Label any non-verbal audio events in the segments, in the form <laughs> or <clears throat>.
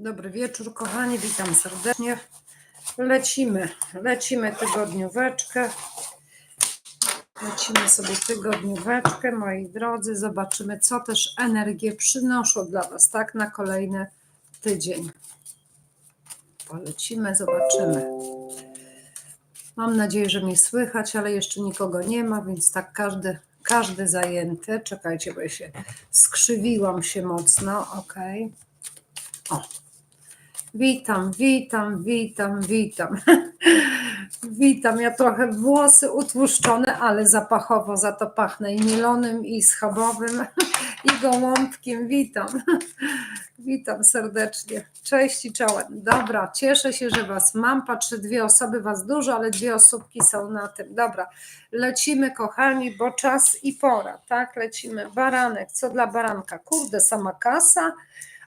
Dobry wieczór, kochani, witam serdecznie. Lecimy, lecimy tygodnióweczkę. Lecimy sobie tygodnióweczkę, moi drodzy. Zobaczymy, co też energie przynoszą dla Was, tak, na kolejny tydzień. Polecimy, zobaczymy. Mam nadzieję, że mnie słychać, ale jeszcze nikogo nie ma, więc tak każdy, każdy zajęty. Czekajcie, bo ja się skrzywiłam się mocno. Ok. O. Witam, witam, witam, witam. <laughs> witam. Ja trochę włosy utłuszczone, ale zapachowo za to pachnę i mielonym, i schabowym, <laughs> i gołąbkiem. Witam. <laughs> witam serdecznie. Cześć i czołem. Dobra, cieszę się, że Was mam. Patrzę, dwie osoby, Was dużo, ale dwie osóbki są na tym. Dobra, lecimy, kochani, bo czas i pora, tak? Lecimy. Baranek, co dla baranka? Kurde, sama kasa.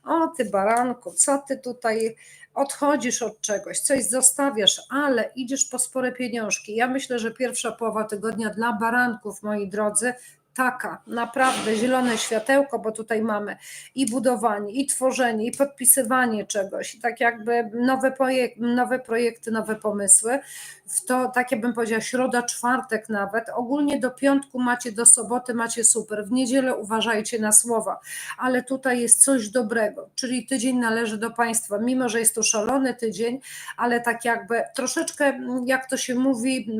O, ty baranku, co ty tutaj odchodzisz od czegoś, coś zostawiasz, ale idziesz po spore pieniążki. Ja myślę, że pierwsza połowa tygodnia dla baranków, moi drodzy, taka, naprawdę zielone światełko, bo tutaj mamy i budowanie, i tworzenie, i podpisywanie czegoś, i tak jakby nowe, projek nowe projekty, nowe pomysły. W to, tak jakbym powiedziała, środa, czwartek nawet. Ogólnie do piątku macie, do soboty macie super. W niedzielę uważajcie na słowa, ale tutaj jest coś dobrego, czyli tydzień należy do Państwa, mimo że jest to szalony tydzień, ale tak jakby troszeczkę, jak to się mówi,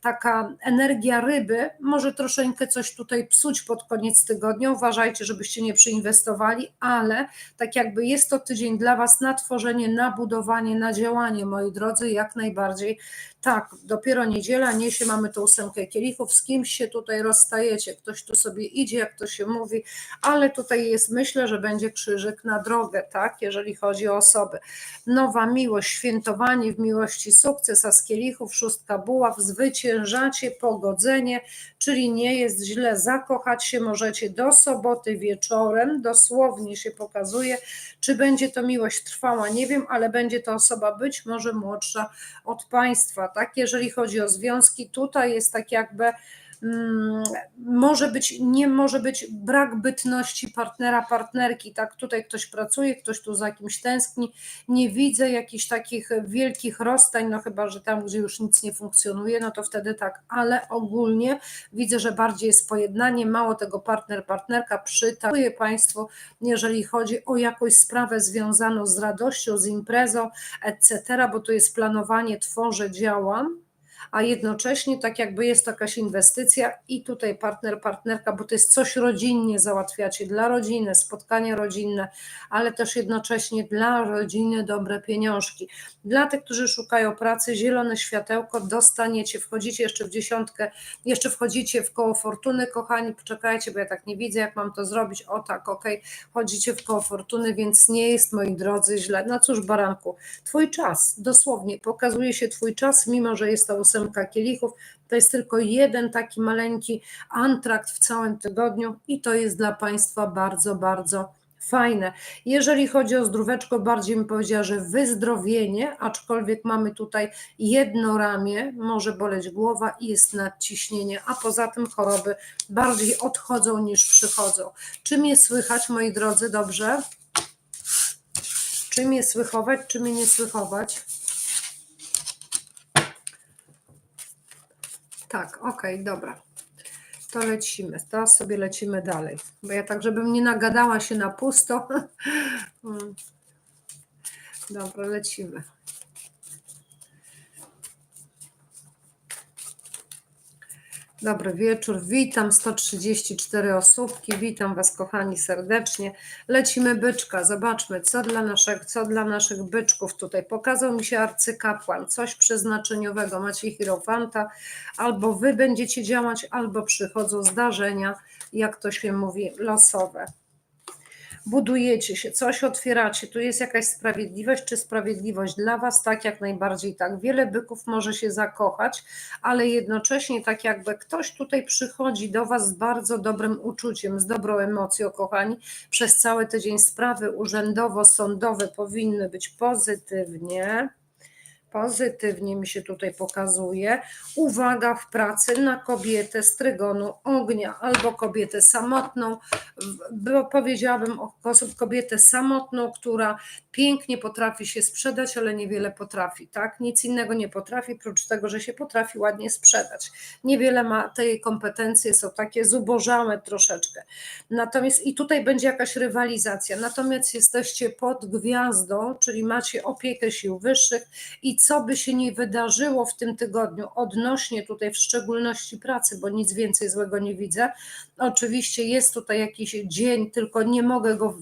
taka energia ryby, może troszeczkę coś tutaj psuć pod koniec tygodnia. Uważajcie, żebyście nie przyinwestowali, ale tak jakby jest to tydzień dla Was na tworzenie, na budowanie, na działanie, moi drodzy, jak najbardziej. Tak, dopiero niedziela niesie, mamy tą ósemkę kielichów, z kimś się tutaj rozstajecie, ktoś tu sobie idzie, jak to się mówi, ale tutaj jest, myślę, że będzie krzyżyk na drogę, tak, jeżeli chodzi o osoby. Nowa miłość, świętowanie w miłości, sukces, a z kielichów szóstka buław, zwyciężacie, pogodzenie, czyli nie jest źle, zakochać się możecie do soboty wieczorem, dosłownie się pokazuje, czy będzie to miłość trwała, nie wiem, ale będzie to osoba być może młodsza od Państwa, tak? Jeżeli chodzi o związki, tutaj jest tak jakby może być, nie może być brak bytności partnera, partnerki, tak? Tutaj ktoś pracuje, ktoś tu za kimś tęskni. Nie widzę jakichś takich wielkich rozstań, no chyba, że tam, gdzie już nic nie funkcjonuje, no to wtedy tak, ale ogólnie widzę, że bardziej jest pojednanie, mało tego partner, partnerka przytakuje Państwu, jeżeli chodzi o jakąś sprawę związaną z radością, z imprezą, etc., bo to jest planowanie, tworzę, działam a jednocześnie tak jakby jest jakaś inwestycja i tutaj partner, partnerka, bo to jest coś rodzinnie załatwiacie dla rodziny, spotkanie rodzinne, ale też jednocześnie dla rodziny dobre pieniążki. Dla tych, którzy szukają pracy, zielone światełko dostaniecie, wchodzicie jeszcze w dziesiątkę, jeszcze wchodzicie w koło fortuny, kochani, poczekajcie, bo ja tak nie widzę, jak mam to zrobić, o tak, ok, wchodzicie w koło fortuny, więc nie jest, moi drodzy, źle. No cóż, baranku, twój czas, dosłownie, pokazuje się twój czas, mimo że jest to ósemka kielichów, to jest tylko jeden taki maleńki antrakt w całym tygodniu i to jest dla Państwa bardzo, bardzo fajne. Jeżeli chodzi o zdróweczko, bardziej bym powiedziała, że wyzdrowienie, aczkolwiek mamy tutaj jedno ramię, może boleć głowa i jest nadciśnienie, a poza tym choroby bardziej odchodzą niż przychodzą. Czy mnie słychać, moi drodzy, dobrze? Czy mnie słychować, czy mnie nie słychować? Tak, okej, dobra. To lecimy. Teraz sobie lecimy dalej. Bo ja tak, żebym nie nagadała się na pusto. <laughs> Mm. Dobra, lecimy. Dobry wieczór, witam 134 osóbki, witam Was kochani serdecznie. Lecimy byczka, zobaczmy co dla, naszych, co dla naszych byczków tutaj. Pokazał mi się arcykapłan, coś przeznaczeniowego, macie hierofanta, albo Wy będziecie działać, albo przychodzą zdarzenia, jak to się mówi, losowe budujecie się, coś otwieracie, tu jest jakaś sprawiedliwość, czy sprawiedliwość dla Was, tak jak najbardziej tak. Wiele byków może się zakochać, ale jednocześnie tak jakby ktoś tutaj przychodzi do Was z bardzo dobrym uczuciem, z dobrą emocją, kochani. Przez cały tydzień sprawy urzędowo-sądowe powinny być pozytywnie Pozytywnie mi się tutaj pokazuje. Uwaga w pracy na kobietę z trygonu ognia albo kobietę samotną, bo powiedziałabym o kobietę samotną, która pięknie potrafi się sprzedać, ale niewiele potrafi, tak? Nic innego nie potrafi, prócz tego, że się potrafi ładnie sprzedać. Niewiele ma tej kompetencje, są takie zubożałe troszeczkę. Natomiast i tutaj będzie jakaś rywalizacja. Natomiast jesteście pod gwiazdą, czyli macie opiekę sił wyższych i co by się nie wydarzyło w tym tygodniu odnośnie tutaj w szczególności pracy, bo nic więcej złego nie widzę. Oczywiście jest tutaj jakiś dzień, tylko nie mogę go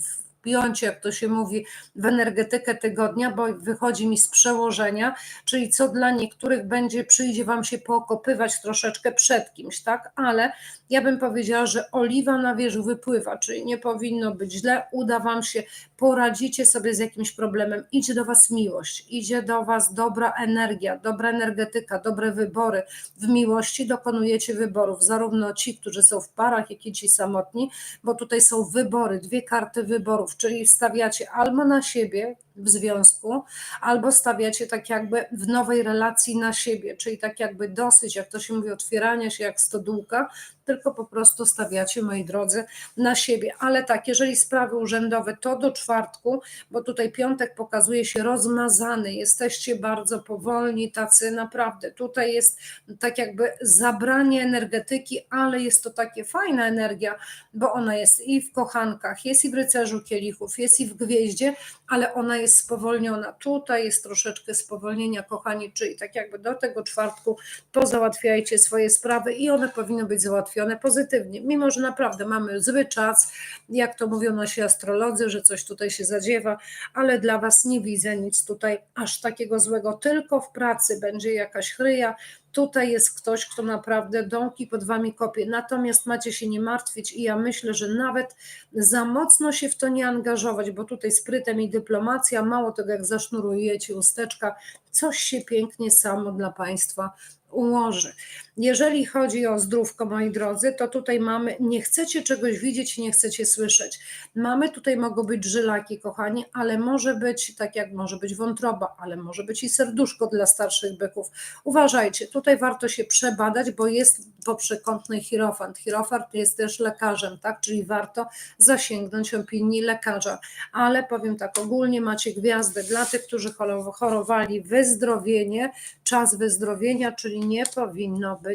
wpiąć, jak to się mówi, w energetykę tygodnia, bo wychodzi mi z przełożenia, czyli co dla niektórych będzie, przyjdzie Wam się pookopywać troszeczkę przed kimś, tak? Ale ja bym powiedziała, że oliwa na wierzchu wypływa, czyli nie powinno być źle, uda Wam się, poradzicie sobie z jakimś problemem, idzie do Was miłość, idzie do Was dobra energia, dobra energetyka, dobre wybory. W miłości dokonujecie wyborów, zarówno ci, którzy są w parach, jak i ci samotni, bo tutaj są wybory, dwie karty wyborów, czyli stawiacie albo na siebie w związku, albo stawiacie tak jakby w nowej relacji na siebie, czyli tak jakby dosyć, jak to się mówi, otwierania się jak stodółka, tylko po prostu stawiacie, moi drodzy, na siebie. Ale tak, jeżeli sprawy urzędowe, to do czwartku, bo tutaj piątek pokazuje się rozmazany, jesteście bardzo powolni, tacy naprawdę. Tutaj jest tak jakby zabranie energetyki, ale jest to takie fajna energia, bo ona jest i w kochankach, jest i w rycerzu kielichów, jest i w gwieździe, ale ona jest spowolniona. Tutaj jest troszeczkę spowolnienia, kochani, czyli tak jakby do tego czwartku pozałatwiajcie swoje sprawy i one powinny być załatwione pozytywnie, mimo że naprawdę mamy zły czas, jak to mówią nasi astrolodzy, że coś tutaj się zadziewa, ale dla Was nie widzę nic tutaj aż takiego złego, tylko w pracy będzie jakaś chryja, tutaj jest ktoś, kto naprawdę dąki pod wami kopie. Natomiast macie się nie martwić i ja myślę, że nawet za mocno się w to nie angażować, bo tutaj sprytem i dyplomacja, mało tego jak zasznurujecie usteczka, coś się pięknie samo dla Państwa ułoży. Jeżeli chodzi o zdrówko, moi drodzy, to tutaj mamy, nie chcecie czegoś widzieć, nie chcecie słyszeć. Mamy tutaj, mogą być żylaki, kochani, ale może być, tak jak może być wątroba, ale może być i serduszko dla starszych byków. Uważajcie, tutaj warto się przebadać, bo jest poprzekątny hierofant. Hierofant jest też lekarzem, tak, czyli warto zasięgnąć opinii lekarza. Ale powiem tak, ogólnie macie gwiazdę dla tych, którzy choro- chorowali, wyzdrowienie, czas wyzdrowienia, czyli nie powinno być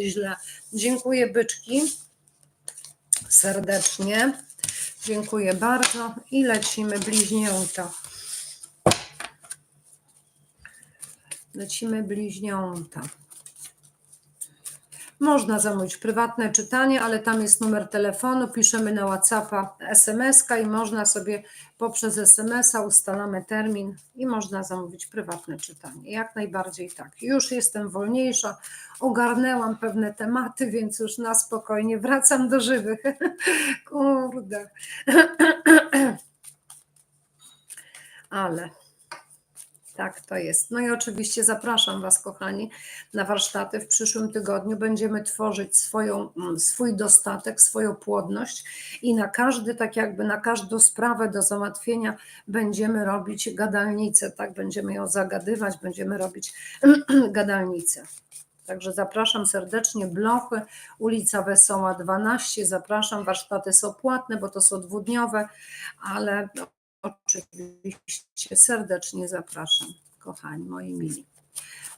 źle. Dziękuję byczki serdecznie. Dziękuję bardzo i lecimy bliźnięta. Lecimy bliźniąta. Można zamówić prywatne czytanie, ale tam jest numer telefonu, piszemy na WhatsAppa SMS-ka i można sobie poprzez SMS-a ustalamy termin i można zamówić prywatne czytanie. Jak najbardziej tak. Już jestem wolniejsza, ogarnęłam pewne tematy, więc już na spokojnie wracam do żywych. <laughs> Kurde. <clears throat> Ale tak to jest. No i oczywiście zapraszam Was, kochani, na warsztaty. W przyszłym tygodniu będziemy tworzyć swoją, mm, swój dostatek, swoją płodność i na każdy, tak jakby na każdą sprawę do załatwienia będziemy robić gadalnicę, tak? Będziemy ją zagadywać, będziemy robić <clears throat> gadalnicę. Także zapraszam serdecznie, Blochy, ulica Wesoła 12. Zapraszam, warsztaty są płatne, bo to są dwudniowe, ale no, oczywiście serdecznie zapraszam, kochani moi mili.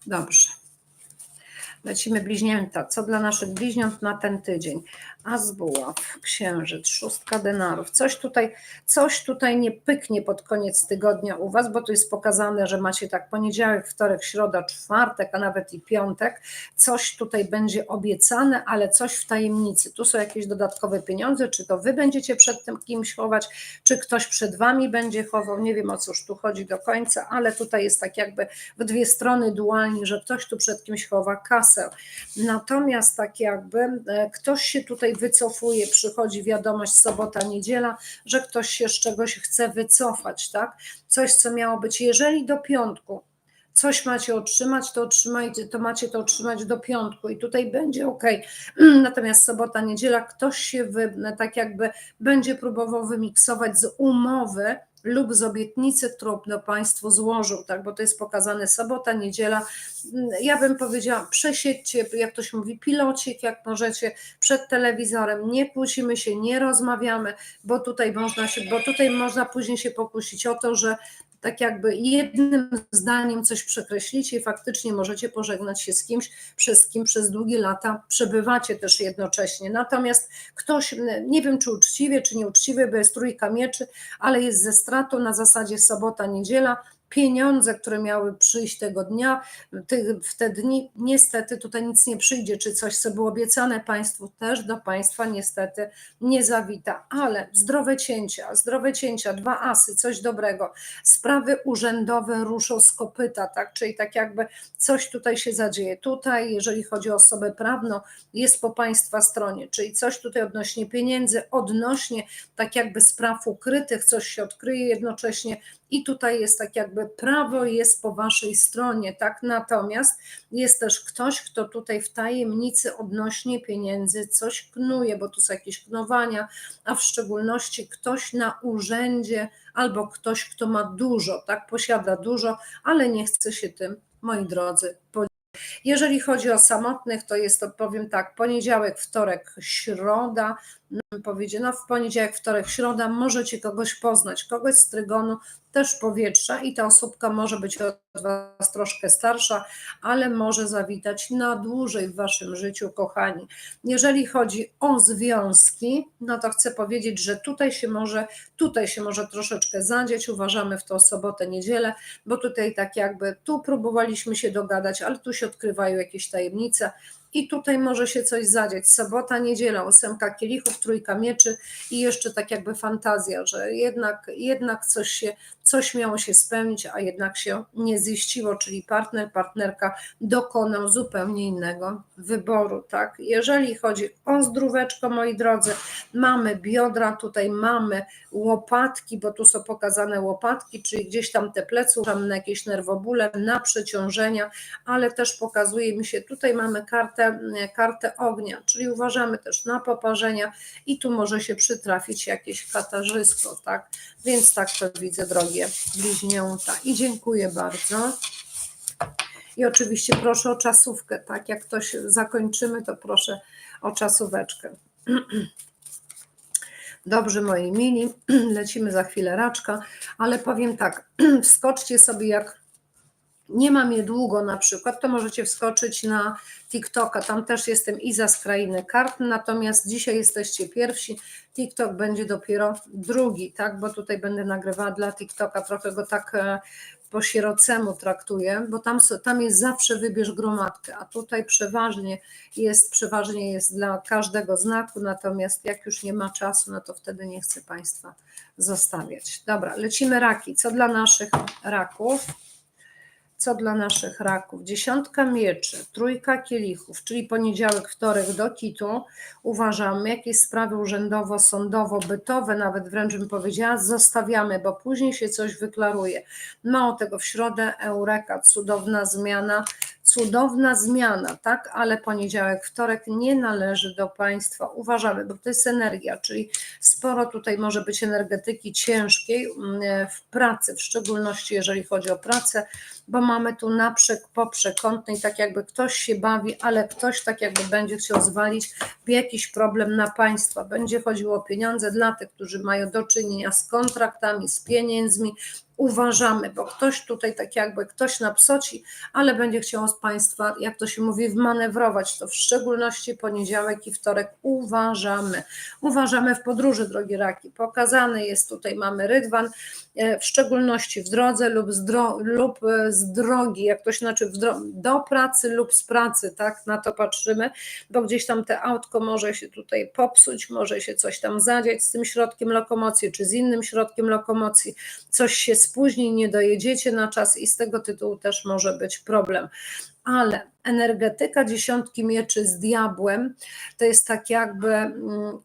Dobrze. Lecimy bliźnięta. Co dla naszych bliźniąt na ten tydzień? Azbuław, księżyc, szóstka denarów. Coś tutaj, coś tutaj nie pyknie pod koniec tygodnia u Was, bo tu jest pokazane, że macie tak poniedziałek, wtorek, środa, czwartek, a nawet i piątek. Coś tutaj będzie obiecane, ale coś w tajemnicy. Tu są jakieś dodatkowe pieniądze, czy to Wy będziecie przed tym kimś chować, czy ktoś przed Wami będzie chował. Nie wiem o cóż tu chodzi do końca, ale tutaj jest tak jakby w dwie strony dualnie, że ktoś tu przed kimś chowa kasę. Natomiast tak jakby e, ktoś się tutaj wycofuje, przychodzi wiadomość sobota, niedziela, że ktoś się z czegoś chce wycofać, tak? Coś, co miało być, jeżeli do piątku coś macie otrzymać, to otrzymajcie, to macie to otrzymać do piątku i tutaj będzie ok. <clears throat> Natomiast sobota, niedziela ktoś się wy, tak jakby będzie próbował wymiksować z umowy lub z obietnicy, którą Państwu złożył, tak, bo to jest pokazane sobota, niedziela. Mm, Ja bym powiedziała, przesiedźcie, jak to się mówi, pilocik, jak możecie, przed telewizorem, nie kłócimy się, nie rozmawiamy, bo tutaj można się, bo tutaj można później się pokusić o to, że tak jakby jednym zdaniem coś przekreślicie i faktycznie możecie pożegnać się z kimś, przez kim przez długie lata przebywacie też jednocześnie. Natomiast ktoś, nie wiem czy uczciwie, czy nieuczciwie, bo jest trójka mieczy, ale jest ze stratą na zasadzie sobota, niedziela, pieniądze, które miały przyjść tego dnia, ty, w te dni, niestety tutaj nic nie przyjdzie, czy coś, co było obiecane Państwu, też do Państwa niestety nie zawita, ale zdrowe cięcia, zdrowe cięcia, dwa asy, coś dobrego, sprawy urzędowe ruszą z kopyta, tak, czyli tak jakby coś tutaj się zadzieje. Tutaj, jeżeli chodzi o osobę prawną, jest po Państwa stronie, czyli coś tutaj odnośnie pieniędzy, odnośnie tak jakby spraw ukrytych, coś się odkryje jednocześnie i tutaj jest tak jakby prawo jest po waszej stronie, tak? Natomiast jest też ktoś, kto tutaj w tajemnicy odnośnie pieniędzy coś knuje, bo tu są jakieś knowania, a w szczególności ktoś na urzędzie albo ktoś, kto ma dużo, tak? Posiada dużo, ale nie chce się tym, moi drodzy, podzielić. Jeżeli chodzi o samotnych, to jest to, powiem tak, poniedziałek, wtorek, środa, powiedzieć, no w poniedziałek, wtorek, środa możecie kogoś poznać, kogoś z trygonu, też powietrza i ta osóbka może być od Was troszkę starsza, ale może zawitać na dłużej w Waszym życiu, kochani. Jeżeli chodzi o związki, no to chcę powiedzieć, że tutaj się może, tutaj się może troszeczkę zadzieć, uważamy w to sobotę, niedzielę, bo tutaj tak jakby, tu próbowaliśmy się dogadać, ale tu się odkrywają jakieś tajemnice, i tutaj może się coś zadzieć. Sobota, niedziela, ósemka kielichów, trójka mieczy i jeszcze tak jakby fantazja, że jednak, jednak coś się, coś miało się spełnić, a jednak się nie ziściło, czyli partner, partnerka dokonał zupełnie innego wyboru, tak? Jeżeli chodzi o zdróweczko, moi drodzy, mamy biodra, tutaj mamy łopatki, bo tu są pokazane łopatki, czyli gdzieś tam te plecy, tam na jakieś nerwobóle, na przeciążenia, ale też pokazuje mi się, tutaj mamy kartę, kartę ognia, czyli uważamy też na poparzenia i tu może się przytrafić jakieś katarzysko, tak? Więc tak to widzę, drogie bliźnięta. I dziękuję bardzo. I oczywiście proszę o czasówkę, tak? Jak ktoś zakończymy, to proszę o czasóweczkę. Dobrze, moi mili, <clears throat> lecimy za chwilę raczka, ale powiem tak, <clears throat> wskoczcie sobie jak nie mam je długo na przykład, to możecie wskoczyć na TikToka, tam też jestem Iza z Krainy Kart, natomiast dzisiaj jesteście pierwsi, TikTok będzie dopiero drugi, tak, bo tutaj będę nagrywała dla TikToka, trochę go tak e, po sierocemu traktuję, bo tam, tam jest zawsze wybierz gromadkę, a tutaj przeważnie jest, przeważnie jest dla każdego znaku, natomiast jak już nie ma czasu, no to wtedy nie chcę Państwa zostawiać. Dobra, lecimy raki. Co dla naszych raków? Co dla naszych raków? Dziesiątka mieczy, trójka kielichów, czyli poniedziałek, wtorek do kitu. Uważamy, jakieś sprawy urzędowo-sądowo-bytowe, nawet wręcz bym powiedziała, zostawiamy, bo później się coś wyklaruje. Mało tego, w środę Eureka, cudowna zmiana, cudowna zmiana, tak, ale poniedziałek, wtorek nie należy do Państwa. Uważamy, bo to jest energia, czyli sporo tutaj może być energetyki ciężkiej mm, w pracy, w szczególności jeżeli chodzi o pracę, bo mamy tu naprzek, poprzek, kątny i tak jakby ktoś się bawi, ale ktoś tak jakby będzie chciał zwalić jakiś problem na państwa. Będzie chodziło o pieniądze dla tych, którzy mają do czynienia z kontraktami, z pieniędzmi. Uważamy, bo ktoś tutaj tak jakby ktoś napsoci, ale będzie chciał z Państwa, jak to się mówi, wmanewrować. To w szczególności poniedziałek i wtorek uważamy. Uważamy w podróży, drogie raki. Pokazany jest tutaj, mamy rydwan, e, w szczególności w drodze lub z, dro, lub e, z drogi, jak to się znaczy do pracy lub z pracy, tak, na to patrzymy, bo gdzieś tam te autko może się tutaj popsuć, może się coś tam zadziać z tym środkiem lokomocji, czy z innym środkiem lokomocji, coś się spóźni, nie dojedziecie na czas i z tego tytułu też może być problem. Ale energetyka dziesiątki mieczy z diabłem to jest tak jakby mm,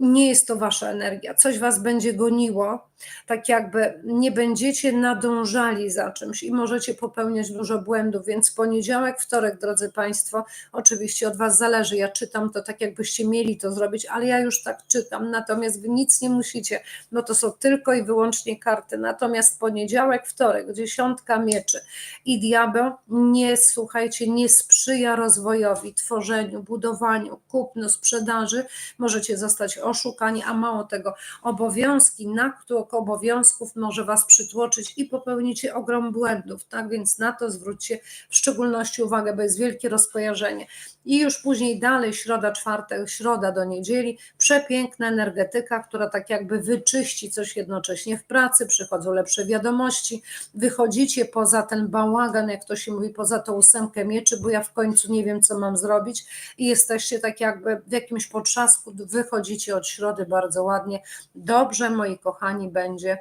nie jest to wasza energia, coś was będzie goniło, Tak jakby nie będziecie nadążali za czymś i możecie popełniać dużo błędów, więc poniedziałek, wtorek, drodzy Państwo, oczywiście od Was zależy. Ja czytam to tak, jakbyście mieli to zrobić, ale ja już tak czytam, natomiast Wy nic nie musicie, no to są tylko i wyłącznie karty. Natomiast poniedziałek, wtorek, dziesiątka mieczy i diabeł nie, słuchajcie, nie sprzyja rozwojowi, tworzeniu, budowaniu, kupnu, sprzedaży. Możecie zostać oszukani, a mało tego, obowiązki, na obowiązków może Was przytłoczyć i popełnicie ogrom błędów, tak więc na to zwróćcie w szczególności uwagę, bo jest wielkie rozkojarzenie. I już później dalej, środa, czwartek, środa do niedzieli, przepiękna energetyka, która tak jakby wyczyści coś jednocześnie w pracy, przychodzą lepsze wiadomości, wychodzicie poza ten bałagan, jak to się mówi, poza tą ósemkę mieczy, bo ja w końcu nie wiem, co mam zrobić i jesteście tak jakby w jakimś potrzasku, wychodzicie od środy bardzo ładnie. Dobrze, moi kochani, będzie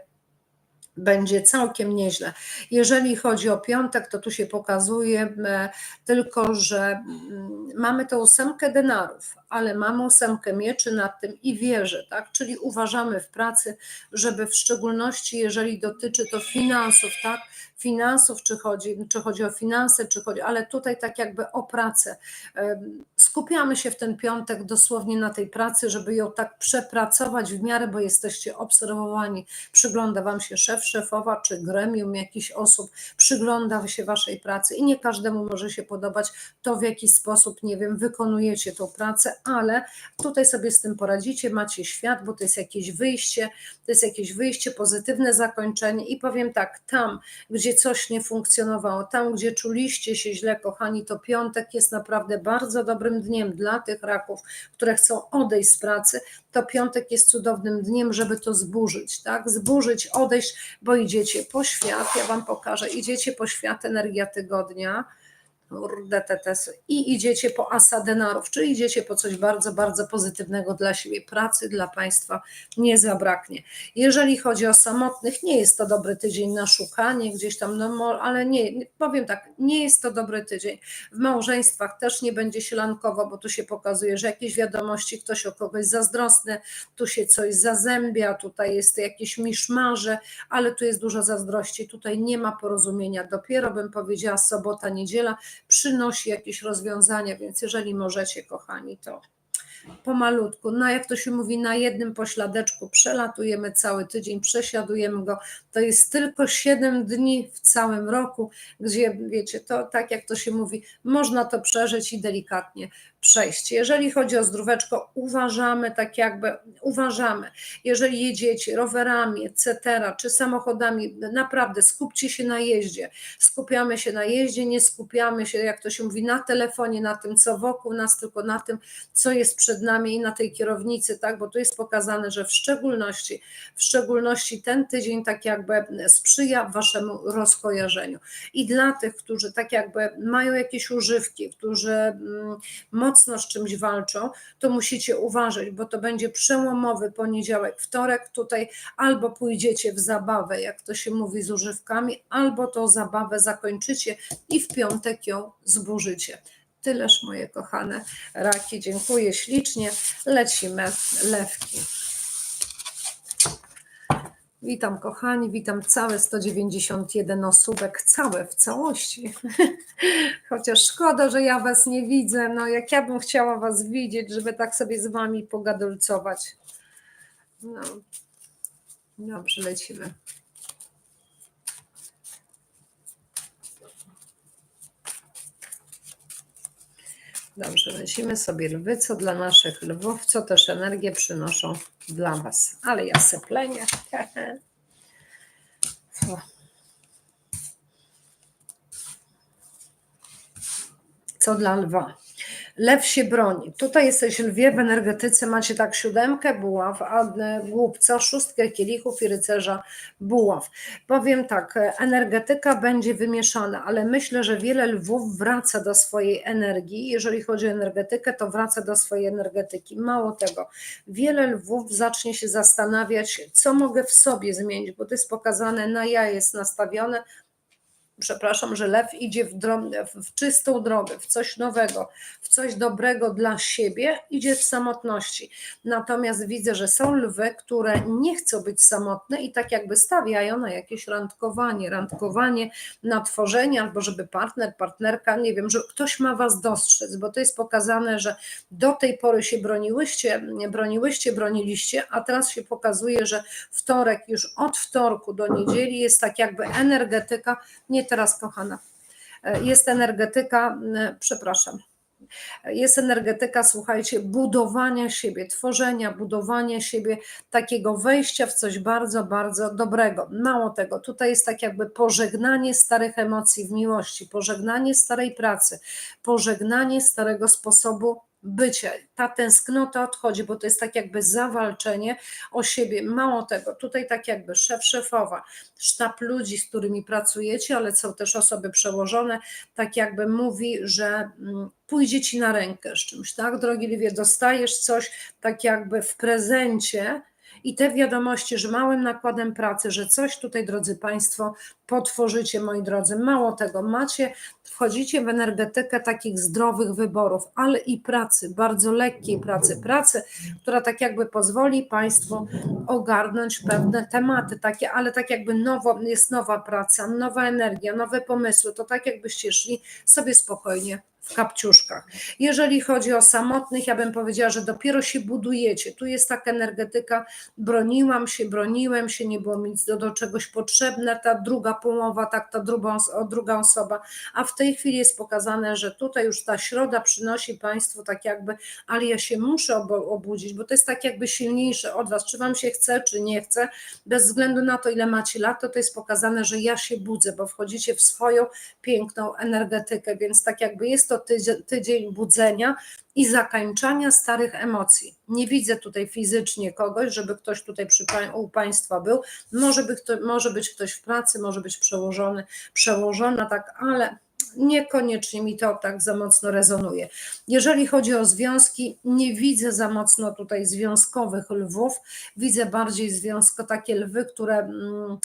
będzie całkiem nieźle. Jeżeli chodzi o piątek, to tu się pokazuje e, tylko, że mm, mamy tę ósemkę denarów, ale mamy ósemkę mieczy nad tym i wieży, tak? Czyli uważamy w pracy, żeby w szczególności, jeżeli dotyczy to finansów, tak? Finansów, czy chodzi, czy chodzi o finanse, czy chodzi, ale tutaj tak jakby o pracę. Skupiamy się w ten piątek dosłownie na tej pracy, żeby ją tak przepracować w miarę, bo jesteście obserwowani. Przygląda Wam się szef, szefowa, czy gremium jakichś osób, przygląda się Waszej pracy i nie każdemu może się podobać to, w jaki sposób, nie wiem, wykonujecie tą pracę, ale tutaj sobie z tym poradzicie, macie świat, bo to jest jakieś wyjście, to jest jakieś wyjście, pozytywne zakończenie i powiem tak, tam, gdzie coś nie funkcjonowało, tam, gdzie czuliście się źle, kochani, to piątek jest naprawdę bardzo dobrym dniem dla tych raków, które chcą odejść z pracy, to piątek jest cudownym dniem, żeby to zburzyć, tak? Zburzyć, odejść, bo idziecie po świat, ja Wam pokażę, idziecie po świat, energia tygodnia, I idziecie po asa denarów, czyli idziecie po coś bardzo, bardzo pozytywnego dla siebie. Pracy dla Państwa nie zabraknie. Jeżeli chodzi o samotnych, nie jest to dobry tydzień na szukanie gdzieś tam, no, ale nie, powiem tak, nie jest to dobry tydzień. W małżeństwach też nie będzie sielankowo, bo tu się pokazuje, że jakieś wiadomości, ktoś o kogoś zazdrosny, tu się coś zazębia, tutaj jest jakieś miszmarze, ale tu jest dużo zazdrości, tutaj nie ma porozumienia. Dopiero bym powiedziała sobota, niedziela, przynosi jakieś rozwiązania, więc jeżeli możecie, kochani, to pomalutku, no jak to się mówi, na jednym pośladeczku przelatujemy cały tydzień, przesiadujemy go. To jest tylko 7 dni w całym roku, gdzie wiecie, to tak jak to się mówi, można to przeżyć i delikatnie przejść. Jeżeli chodzi o zdróweczko, uważamy tak jakby, uważamy, jeżeli jedziecie rowerami, etc., czy samochodami, naprawdę skupcie się na jeździe. Skupiamy się na jeździe, nie skupiamy się, jak to się mówi, na telefonie, na tym, co wokół nas, tylko na tym, co jest przed nami i na tej kierownicy, tak, bo tu jest pokazane, że w szczególności, w szczególności ten tydzień tak jakby sprzyja waszemu rozkojarzeniu. I dla tych, którzy tak jakby mają jakieś używki, którzy mm, mocno z czymś walczą, to musicie uważać, bo to będzie przełomowy poniedziałek, wtorek. Tutaj albo pójdziecie w zabawę, jak to się mówi, z używkami, albo tą zabawę zakończycie i w piątek ją zburzycie. Tyleż moje kochane raki. Dziękuję ślicznie. Lecimy lewki. Witam kochani, witam całe 191 osóbek, całe w całości. <laughs> Chociaż szkoda, że ja was nie widzę. No jak ja bym chciała was widzieć, żeby tak sobie z wami pogadulcować. No. Dobrze, lecimy. Dobrze, lecimy sobie lwy, co dla naszych lwów, co też energię przynoszą dla was. Ale ja seplenię. <laughs> Co dla lwa? Lew się broni. Tutaj jesteś lwie w energetyce, macie tak siódemkę buław, a głupca, szóstkę kielichów i rycerza buław. Powiem tak, energetyka będzie wymieszana, ale myślę, że wiele lwów wraca do swojej energii. Jeżeli chodzi o energetykę, to wraca do swojej energetyki. Mało tego, wiele lwów zacznie się zastanawiać, co mogę w sobie zmienić, bo to jest pokazane na ja jest nastawione, przepraszam, że lew idzie w, w czystą drogę, w coś nowego, w coś dobrego dla siebie, idzie w samotności. Natomiast widzę, że są lwy, które nie chcą być samotne i tak jakby stawiają na jakieś randkowanie, randkowanie na tworzenie, albo żeby partner, partnerka, nie wiem, że ktoś ma was dostrzec, bo to jest pokazane, że do tej pory się broniłyście, broniłyście, broniliście, a teraz się pokazuje, że wtorek, już od wtorku do niedzieli jest tak jakby energetyka, nie teraz kochana, e, jest energetyka, e, przepraszam, jest energetyka, słuchajcie, budowania siebie, tworzenia, budowania siebie, takiego wejścia w coś bardzo, bardzo dobrego. Mało tego, tutaj jest tak jakby pożegnanie starych emocji w miłości, pożegnanie starej pracy, pożegnanie starego sposobu bycia. Ta tęsknota odchodzi, bo to jest tak jakby zawalczenie o siebie. Mało tego, tutaj tak jakby szef, szefowa, sztab ludzi, z którymi pracujecie, ale są też osoby przełożone, tak jakby mówi, że mm, pójdzie ci na rękę z czymś, tak? Drogi Liwie, dostajesz coś tak jakby w prezencie, i te wiadomości, że małym nakładem pracy, że coś tutaj, drodzy Państwo, potworzycie, moi drodzy. Mało tego, macie, wchodzicie w energetykę takich zdrowych wyborów, ale i pracy, bardzo lekkiej pracy, pracy, która tak jakby pozwoli Państwu ogarnąć pewne tematy, takie, ale tak jakby nowo, jest nowa praca, nowa energia, nowe pomysły, to tak jakbyście szli sobie spokojnie kapciuszkach. Jeżeli chodzi o samotnych, ja bym powiedziała, że dopiero się budujecie. Tu jest taka energetyka, broniłam się, broniłem się, nie było mi do, do czegoś potrzebne, ta druga połowa, tak, ta druga, druga osoba, a w tej chwili jest pokazane, że tutaj już ta środa przynosi Państwu tak jakby, ale ja się muszę obudzić, bo to jest tak jakby silniejsze od Was, czy Wam się chce, czy nie chce, bez względu na to, ile macie lat, to to jest pokazane, że ja się budzę, bo wchodzicie w swoją piękną energetykę, więc tak jakby jest to tydzień, budzenia i zakańczania starych emocji. Nie widzę tutaj fizycznie kogoś, żeby ktoś tutaj przy, u Państwa był. Może, by może być ktoś w pracy, może być przełożony, przełożona, tak, ale niekoniecznie mi to tak za mocno rezonuje. Jeżeli chodzi o związki, nie widzę za mocno tutaj związkowych lwów, widzę bardziej związko takie lwy, które. Mm,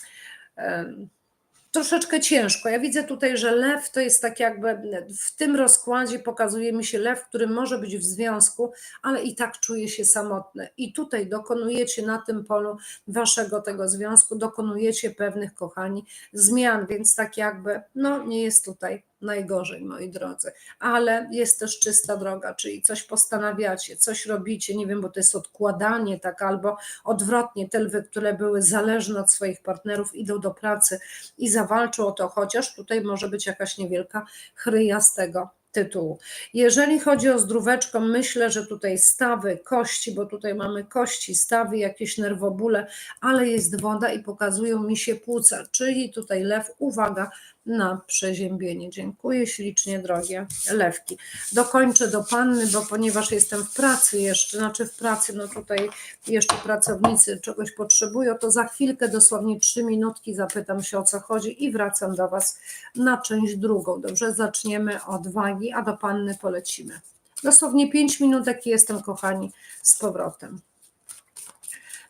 troszeczkę ciężko. Ja widzę tutaj, że lew to jest tak jakby w tym rozkładzie pokazuje mi się lew, który może być w związku, ale i tak czuje się samotny. I tutaj dokonujecie na tym polu waszego tego związku, dokonujecie pewnych, kochani, zmian, więc tak jakby, no nie jest tutaj najgorzej, moi drodzy, ale jest też czysta droga, czyli coś postanawiacie, coś robicie, nie wiem, bo to jest odkładanie, tak, albo odwrotnie, te lwy, które były zależne od swoich partnerów, idą do pracy i zawalczą o to, chociaż tutaj może być jakaś niewielka chryja z tego tytułu. Jeżeli chodzi o zdróweczko, myślę, że tutaj stawy, kości, bo tutaj mamy kości, stawy, jakieś nerwobóle, ale jest woda i pokazują mi się płuca, czyli tutaj lew, uwaga, na przeziębienie. Dziękuję ślicznie, drogie lewki. Dokończę do panny, bo ponieważ jestem w pracy jeszcze, znaczy w pracy, no tutaj jeszcze pracownicy czegoś potrzebują, to za chwilkę, dosłownie trzy minutki zapytam się o co chodzi i wracam do Was na część drugą. Dobrze, zaczniemy od wagi, a do panny polecimy. Dosłownie pięć minutek i jestem, kochani, z powrotem.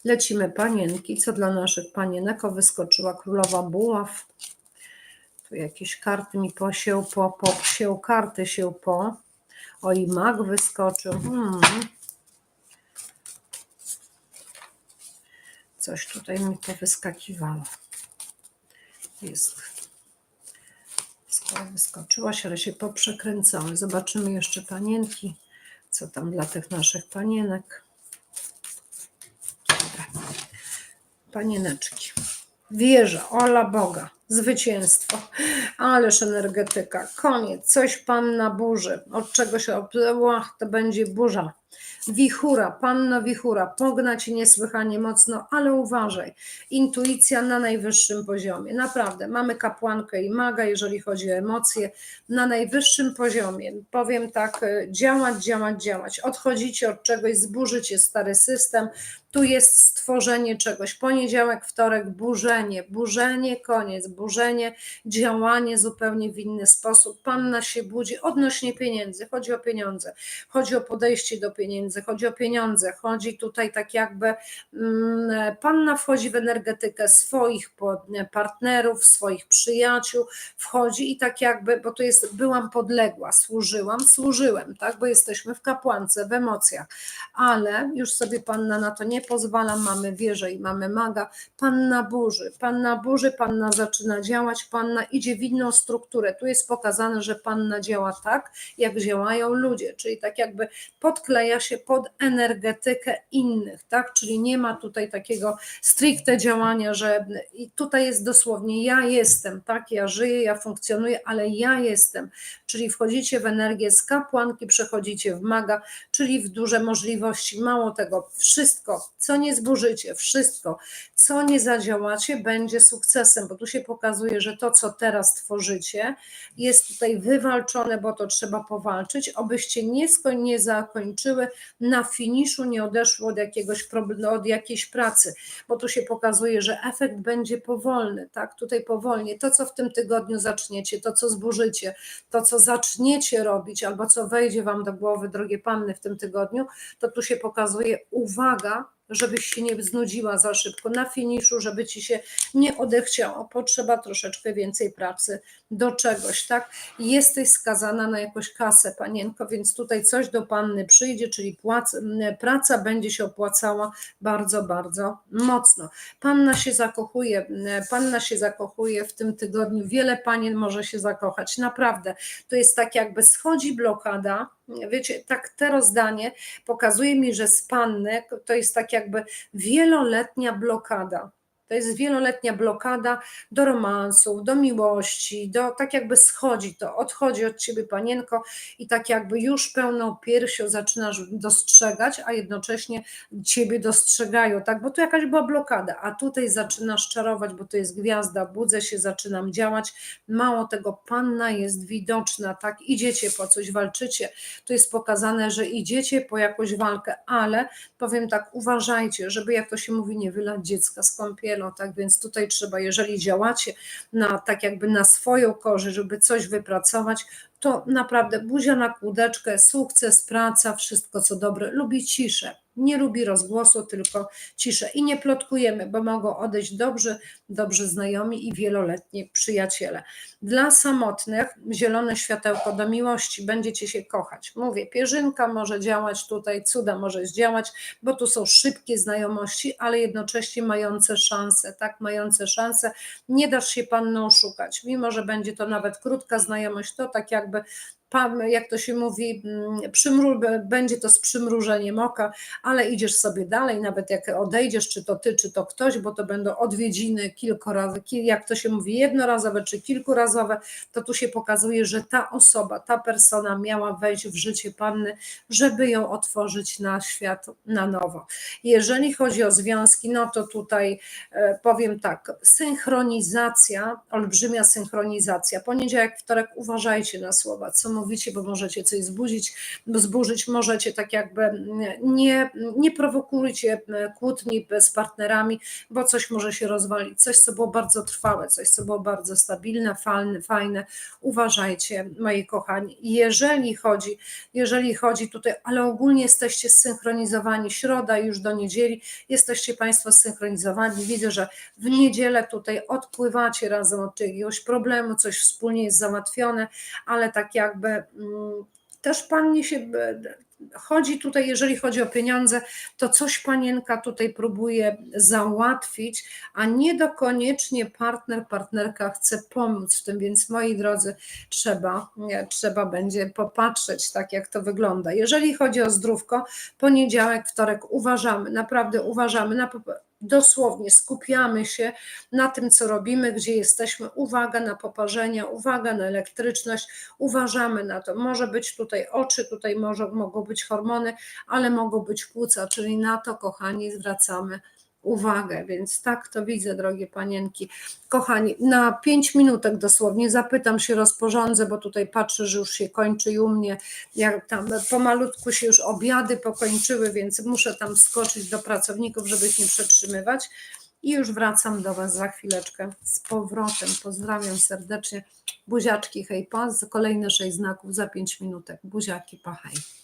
Lecimy panienki. Co dla naszych panienek? Wyskoczyła królowa buław jakieś karty mi posiał po, po się karty się po. O i mag wyskoczył. Hmm. Coś tutaj mi to wyskakiwało. Jest. Skoro wyskoczyłaś, ale się poprzekręcały. Zobaczymy jeszcze panienki. Co tam dla tych naszych panienek. Dobra. Panieneczki. Wieża, ola Boga, zwycięstwo, ależ energetyka, koniec, coś Pan na burzy, od czego się opływa, to będzie burza. Wichura, panna wichura, pogna ci niesłychanie mocno, ale uważaj. Intuicja na najwyższym poziomie. Naprawdę, mamy kapłankę i maga, jeżeli chodzi o emocje, na najwyższym poziomie. Powiem tak, działać, działać, działać. Odchodzicie od czegoś, zburzycie stary system, tu jest stworzenie czegoś. Poniedziałek, wtorek, burzenie, burzenie, koniec, burzenie, działanie zupełnie w inny sposób. Panna się budzi odnośnie pieniędzy, chodzi o pieniądze, chodzi o podejście do pieniędzy, chodzi o pieniądze, chodzi tutaj tak jakby mm, panna wchodzi w energetykę swoich partnerów, swoich przyjaciół, wchodzi i tak jakby, bo to jest, byłam podległa, służyłam, służyłem, tak, bo jesteśmy w kapłance, w emocjach, ale już sobie panna na to nie pozwala, mamy wieżę i mamy maga, panna burzy, panna burzy, panna zaczyna działać, panna idzie w inną strukturę, tu jest pokazane, że panna działa tak, jak działają ludzie, czyli tak jakby podkleja się pod energetykę innych, tak, czyli nie ma tutaj takiego stricte działania, że i tutaj jest dosłownie ja jestem, tak, ja żyję, ja funkcjonuję, ale ja jestem, czyli wchodzicie w energię z kapłanki, przechodzicie w maga, czyli w duże możliwości. Mało tego, wszystko, co nie zburzycie, wszystko, co nie zadziałacie, będzie sukcesem, bo tu się pokazuje, że to, co teraz tworzycie, jest tutaj wywalczone, bo to trzeba powalczyć, obyście nie, skoń, nie zakończyły na finiszu, nie odeszło od jakiegoś problemu, od jakiejś pracy, bo tu się pokazuje, że efekt będzie powolny, tak? Tutaj powolnie. To, co w tym tygodniu zaczniecie, to, co zburzycie, to, co zaczniecie robić, albo co wejdzie Wam do głowy, drogie panny, w tym tygodniu, to tu się pokazuje uwaga, żebyś się nie znudziła za szybko na finiszu, żeby ci się nie odechciało. Potrzeba troszeczkę więcej pracy do czegoś, tak? Jesteś skazana na jakąś kasę, panienko, więc tutaj coś do panny przyjdzie, czyli płac, praca będzie się opłacała bardzo, bardzo mocno. Panna się zakochuje, panna się zakochuje w tym tygodniu. Wiele panien może się zakochać, naprawdę. To jest tak jakby schodzi blokada, wiecie, tak te rozdanie pokazuje mi, że z panny to jest tak jakby wieloletnia blokada. To jest wieloletnia blokada do romansów, do miłości, do tak jakby schodzi to, odchodzi od ciebie panienko i tak jakby już pełną piersią zaczynasz dostrzegać, a jednocześnie ciebie dostrzegają, tak, bo tu jakaś była blokada, a tutaj zaczynasz czarować, bo to jest gwiazda, budzę się, zaczynam działać, mało tego, panna jest widoczna, tak, idziecie po coś, walczycie, tu jest pokazane, że idziecie po jakąś walkę, ale powiem tak, uważajcie, żeby jak to się mówi, nie wylać dziecka z kąpielą, tak więc tutaj trzeba, jeżeli działacie na tak jakby na swoją korzyść, żeby coś wypracować, to naprawdę buzia na kłódeczkę, sukces, praca, wszystko co dobre, lubi ciszę. Nie lubi rozgłosu, tylko ciszę. I nie plotkujemy, bo mogą odejść dobrzy, dobrzy znajomi i wieloletni przyjaciele. Dla samotnych zielone światełko do miłości, będziecie się kochać. Mówię, pierzynka może działać tutaj, cuda może zdziałać, bo tu są szybkie znajomości, ale jednocześnie mające szanse, tak, mające szanse. Nie dasz się panną szukać, mimo że będzie to nawet krótka znajomość, to tak jakby jak to się mówi, przymru, będzie to z przymrużeniem oka, ale idziesz sobie dalej, nawet jak odejdziesz, czy to ty, czy to ktoś, bo to będą odwiedziny kilkorazowe, jak to się mówi, jednorazowe czy kilkurazowe, to tu się pokazuje, że ta osoba, ta persona miała wejść w życie panny, żeby ją otworzyć na świat na nowo. Jeżeli chodzi o związki, no to tutaj e, powiem tak, synchronizacja, olbrzymia synchronizacja. Poniedziałek, wtorek, uważajcie na słowa, co mówicie, bo możecie coś zbudzić, zburzyć, możecie tak jakby nie, nie prowokujcie kłótni z partnerami, bo coś może się rozwalić, coś, co było bardzo trwałe, coś, co było bardzo stabilne, fajne, fajne. Uważajcie, moi kochani, jeżeli chodzi, jeżeli chodzi tutaj, ale ogólnie jesteście zsynchronizowani, środa już do niedzieli, jesteście Państwo zsynchronizowani, widzę, że w niedzielę tutaj odpływacie razem od jakiegoś problemu, coś wspólnie jest załatwione, ale tak jakby mm, też pannie się chodzi tutaj, jeżeli chodzi o pieniądze, to coś panienka tutaj próbuje załatwić, a nie do koniecznie partner, partnerka chce pomóc w tym, więc moi drodzy, trzeba, nie, trzeba będzie popatrzeć tak, jak to wygląda. Jeżeli chodzi o zdrówko, poniedziałek, wtorek uważamy, naprawdę uważamy na dosłownie skupiamy się na tym, co robimy, gdzie jesteśmy. Uwaga na poparzenia, uwaga na elektryczność, uważamy na to. Może być tutaj oczy, tutaj może, mogą być hormony, ale mogą być płuca, czyli na to, kochani, zwracamy uwagę, więc tak to widzę, drogie panienki. Kochani, na pięć minutek dosłownie zapytam się, rozporządzę, bo tutaj patrzę, że już się kończy i u mnie, jak tam pomalutku się już obiady pokończyły, więc muszę tam skoczyć do pracowników, żeby ich nie przetrzymywać. I już wracam do Was za chwileczkę z powrotem. Pozdrawiam serdecznie. Buziaczki, hej, pa. Kolejne sześć znaków za pięć minutek. Buziaki, pa, hej.